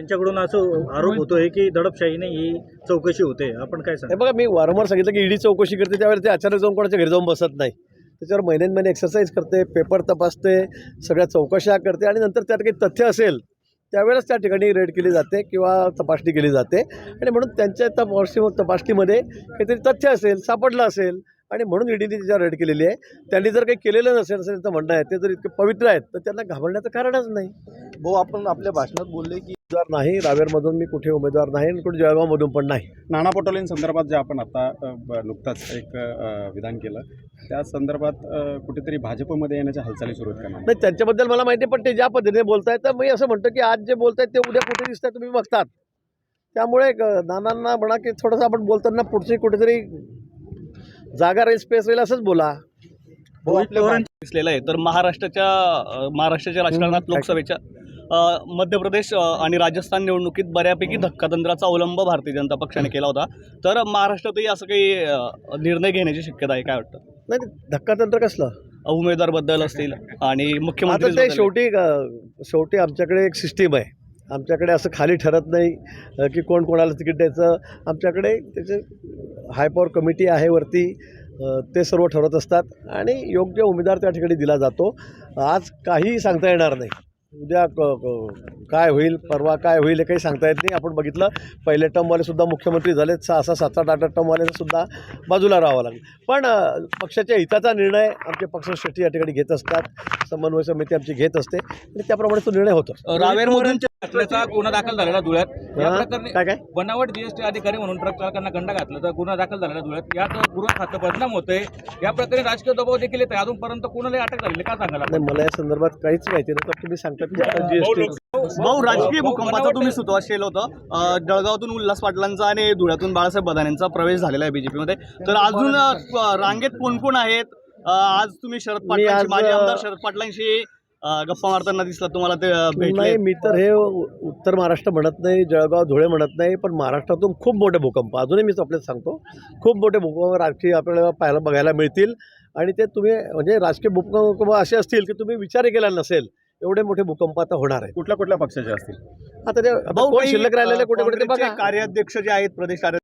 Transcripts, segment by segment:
त्यांच्याकडून असं आरोप होतोय की दडपशाहीने ही चौकशी होते. आपण काय हे सांगा बघा मी वारंवार सांगितलं की ईडी चौकशी करते त्यावेळेला ते अचानक जाऊन कोणाच्या घरी जाऊन बसत नाही. त्याच्यावर महिन्यान महिने एक्सरसाइज करते पेपर तपासते सगळ्या चौकशा करते आणि नंतर त्यात काही तथ्य असेल त्यावेळेस त्या ठिकाणी रेड केली जाते किंवा तपासणी केली जाते. आणि म्हणून त्यांच्या तपासणी तपासणीमध्ये काहीतरी तथ्य असेल सापडलं असेल आणि म्हणून ईडीने त्याच्यावर रेड केलेली आहे त्यांनी जर काही केलेलं नसेल असं त्यांचं म्हणणं आहे ते जर इतके पवित्र आहेत तर त्यांना घाबरण्याचं कारणच नाही. भाऊ आपण आपल्या भाषणात बोलले की उमेदवार नाही रावेरमधून मी कुठे उमेदवार नाही आणि कुठे जळगावमधून पण नाही नाना पटोलेंसंदर्भात जे आपण आता अ, नुकताच एक अ, विधान केलं त्या संदर्भात अ, कुठेतरी भाजपमध्ये येण्याच्या हालचाली सुरू आहेत का नाना? नाही त्यांच्याबद्दल मला माहिती आहे, पण ते ज्या पद्धतीने बोलतायत तर मी असं म्हणतो की आज जे बोलतायत ते उद्या कुठे दिसतात तुम्ही बघतात त्यामुळे एक, अं, नानांना म्हणा की थोडंसं आपण बोलताना पुढची कुठेतरी जागा राहील स्पेस राहील असंच बोला दिसलेलं आहे तर महाराष्ट्राच्या अ, महाराष्ट्राच्या राजकारणात. लोकसभेच्या मध्य प्रदेश आणि राजस्थान निवडणुकीत बऱ्यापैकी धक्कातंत्राचा अवलंब भारतीय जनता पक्षाने केला होता. तर महाराष्ट्रातही असं काही निर्णय घेण्याची शक्यता आहे काय वाटतं? नाही धक्कातंत्र कसलं? उमेदवारबद्दल असतील आणि मुख्यमंत्री ते शेवटी शेवटी आमच्याकडे एक सिस्टीम आहे. आमच्याकडे असं खाली ठरत नाही की कोण कोणाला तिकीट द्यायचं. आमच्याकडे त्याचे हाय पॉवर कमिटी आहे वरती ते सर्व ठरवत असतात. आणि योग्य उमेदवार त्या ठिकाणी दिला जातो. आज काही सांगता येणार नाही. उद्या काय होईल परवा काय होईल हे काही सांगता येत नाही. आपण बघितलं पहिले टर्मवाले सुद्धा मुख्यमंत्री झालेत. सहा सहा सात सात आठ आठ टर्मवाले सुद्धा बाजूला राहावं लागलं. पण पक्षाच्या हिताचा निर्णय आमचे पक्षश्रेष्ठी या ठिकाणी घेत असतात. समन्वय समिती आमची घेत असते. आणि त्याप्रमाणे तो निर्णय होतो रावेर रावेरमधून घटनेचा गुन्हा दाखल झालेला धुळ्यात. या? प्रकरणी काय बनावट जीएसटी अधिकारी म्हणून ट्रक चालकांना गंडा घातला तर गुन्हा दाखल झालेला धुळ्यात. यात गृह खातं बदनाम होतंय. या प्रकरणी राजकीय दबाव देखील येत अजूनपर्यंत कुणाला अटक झालेली का सांगायला नाही मला या संदर्भात काहीच माहिती नाही तर तुम्ही सांगतात की आता जीएसटी भाऊ राजकीय भूकंपाचा तुम्ही सुतवास केलं होतं. अ, जळगावातून उल्हास पाटलांचा आणि धुळ्यातून बाळासाहेब बदानेंचा प्रवेश झालेला आहे बीजेपीमध्ये. तर अजून अ, रांगेत कोण कोण आहेत? अ, आज तुम्ही शरद पाटलांशी आज, माजी अ, आमदार शरद पाटलांशी गप्पा मारताना दिसला तुम्हाला ते भेटले? नाही मी तर हे उत्तर महाराष्ट्र म्हणत नाही जळगाव धुळे म्हणत नाही पण महाराष्ट्रातून खूप मोठे भूकंप. अजूनही मी आपल्याला सांगतो खूप मोठे भूकंप राजकीय आपल्याला पाहायला बघायला मिळतील. आणि ते तुम्ही म्हणजे राजकीय भूकंप असे असतील की तुम्ही विचारही केला नसेल एवढे मोठे भूकंप आता होणार आहेत. कुठल्या कुठल्या पक्षाचे असतील? आता ते भाऊ शिल्लक राहिलेले कुठे कुठे ते काँग्रेसचे बघा कार्याध्यक्ष जे आहेत प्रदेश कार्य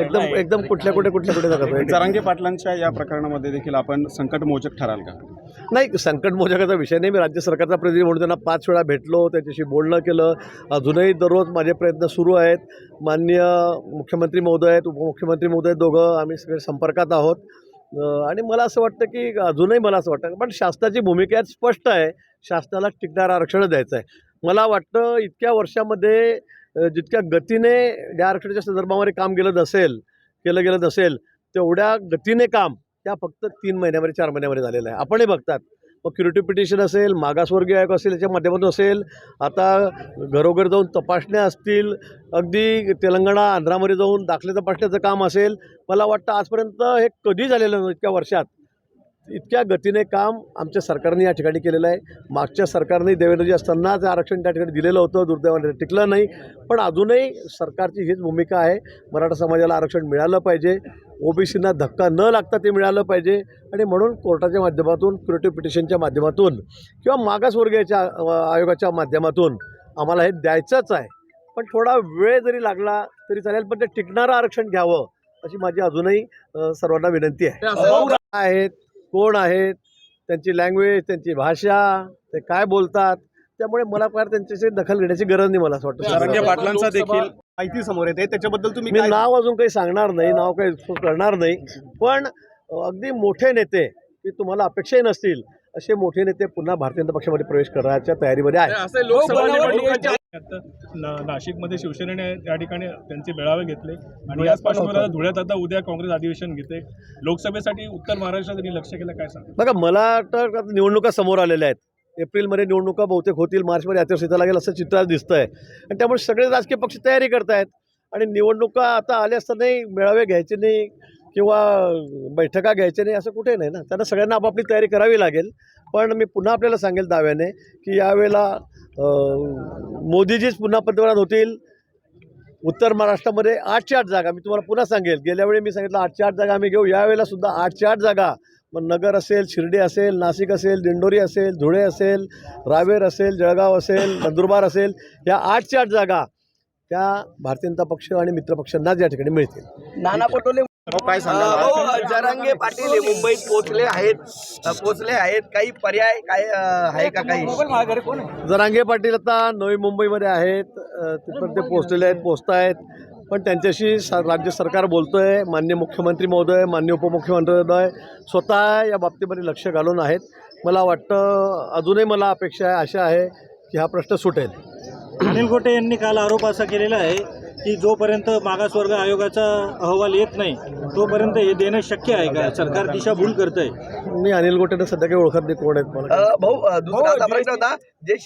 एकदम एकदम कुठल्या कुठे कुठल्या कुठे दाखवतो जरांगे पाटलांच्या या प्रकरणामध्ये देखील आपण संकटमोचक ठराल का? नाही संकट मोजकाचा विषय नाही. मी राज्य सरकारचा प्रतिनिधी म्हणून त्यांना पाच वेळा भेटलो त्याच्याशी बोलणं केलं. अजूनही दररोज माझे प्रयत्न सुरू आहेत. माननीय मुख्यमंत्री महोदय आहेत उपमुख्यमंत्री महोदय दोघं आम्ही सगळे संपर्कात आहोत. अं, आणि मला असं वाटतं की अजूनही मला असं वाटतं पण शासनाची भूमिका स्पष्ट आहे. शासनाला टिकणारं आरक्षण द्यायचं आहे मला वाटतं इतक्या वर्षामध्ये जितक्या गतीने या आरक्षणाच्या संदर्भामध्ये काम गेलं असेल केलं गेलं असेल तेवढ्या गतीने काम त्या फक्त तीन महिन्यामध्ये चार महिन्यामध्ये झालेलं आहे. आपणही बघतात. मग क्युरिटी पिटिशन असेल मागासवर्गीय आयोग असेल याच्या माध्यमातून असेल आता घरोघर जाऊन तपासण्या असतील अगदी तेलंगणा आंध्रामध्ये जाऊन दाखले तपासण्याचं काम असेल मला वाटतं आजपर्यंत हे कधी झालेलं नाही इतक्या वर्षात. इतक्या गतीने काम आमच्या सरकारने या ठिकाणी केलेलं आहे. मागच्या सरकारने देवेंद्रजी असतानाच आरक्षण त्या ठिकाणी दिलेलं होतं. दुर्दैवाने टिकलं नाही. पण अजूनही सरकारची हीच भूमिका आहे. मराठा समाजाला आरक्षण मिळालं पाहिजे. ओबीसींना धक्का न लागता ते मिळालं पाहिजे. आणि म्हणून कोर्टाच्या माध्यमातून क्युरेटिव्ह पिटिशनच्या माध्यमातून किंवा मागासवर्गीयच्या आयोगाच्या माध्यमातून आम्हाला हे द्यायचंच आहे. पण थोडा वेळ जरी लागला तरी चालेल पण ते टिकणारं आरक्षण घ्यावं अशी माझी अजूनही सर्वांना विनंती आहे. आहेत. कोण आहेत त्यांची लँग्वेज त्यांची भाषा ते काय बोलतात त्यामुळे मला फार त्यांच्याशी दखल घेण्याची गरज नाही मला असं वाटतं. पाटलांचा देखील माहिती समोर येते त्याच्याबद्दल तुम्ही मी नाव अजून काही सांगणार नाही नाव काही करणार नाही. पण अगदी मोठे नेते की तुम्हाला अपेक्षाही नसतील असे मोठे नेते पुन्हा भारतीय जनता पक्षामध्ये प्रवेश करायच्या तयारीमध्ये आहेत. असे लोकसभा निवडणुकांच्या आता न- नाशिकमध्ये शिवसेनेने त्या ठिकाणी त्यांचे मेळावे घेतले. आणि याच पार्श्वभूमीवर धुळ्यात आता उद्या काँग्रेस अधिवेशन घेते. लोकसभेसाठी उत्तर महाराष्ट्रात त्यांनी लक्ष केलं काय सांग बघा मला वाटतं आता निवडणुका समोर आलेल्या आहेत. एप्रिलमध्ये निवडणुका बहुतेक होतील मार्चमध्ये आचारसंहिता लागेल असं चित्र आज दिसतंय. आणि त्यामुळे सगळे राजकीय पक्ष तयारी करतायत. आणि निवडणुका आता आल्या असतानाही मेळावे घ्यायचे नाही. किंवा बैठका घ्यायच्या नाही असं कुठे नाही ना. त्यांना सगळ्यांना आपापली तयारी करावी लागेल. पण मी पुन्हा आपल्याला सांगेल दाव्याने की यावेळेला मोदीजीच पुन्हा पंतप्रधान होतील. उत्तर महाराष्ट्रामध्ये आठशे आठ जागा. मी तुम्हाला पुन्हा सांगेल गेल्या वेळी मी सांगितलं आठशे आठ जागा आम्ही घेऊ. यावेळेला सुद्धा आठशे आठ जागा. मग नगर असेल शिर्डी असेल नाशिक असेल दिंडोरी असेल धुळे असेल रावेर असेल जळगाव असेल नंदुरबार असेल या आठच्या आठ जागा त्या भारतीय जनता पक्ष आणि मित्रपक्षांनाच या ठिकाणी मिळतील. नाना पटोले काय सांगाल? भाऊ जरांगे पाटील हे मुंबईत पोहोचले आहेत. पोहोचले आहेत. काही पर्याय काय आहे का काही? जरांगे पाटील आता नवी मुंबईमध्ये आहेत. तिथपर्यंत ते पोहोचलेले आहेत पोचत आहेत पण त्यांच्याशी स राज्य सरकार बोलतो आहे मान्य मुख्यमंत्री महोदय मान्य उपमुख्यमंत्री महोदय स्वतः या बाबतीमध्ये लक्ष घालून आहेत. मला वाटतं अजूनही मला अपेक्षा आहे आशा आहे की हा प्रश्न सुटेल. अनिल गोटे यांनी काल आरोप असा केलेला आहे की जोपर्यंत मागासवर्ग आयोगाचा अहवाल येत नाही तोपर्यंत हे देणं शक्य आहे का? सरकार दिशाभूल करतंय. मी अनिल गोटेनं सध्या काही ओळखत नाही कोण आहेत मला. भाऊ दुसरा प्रश्न होता जे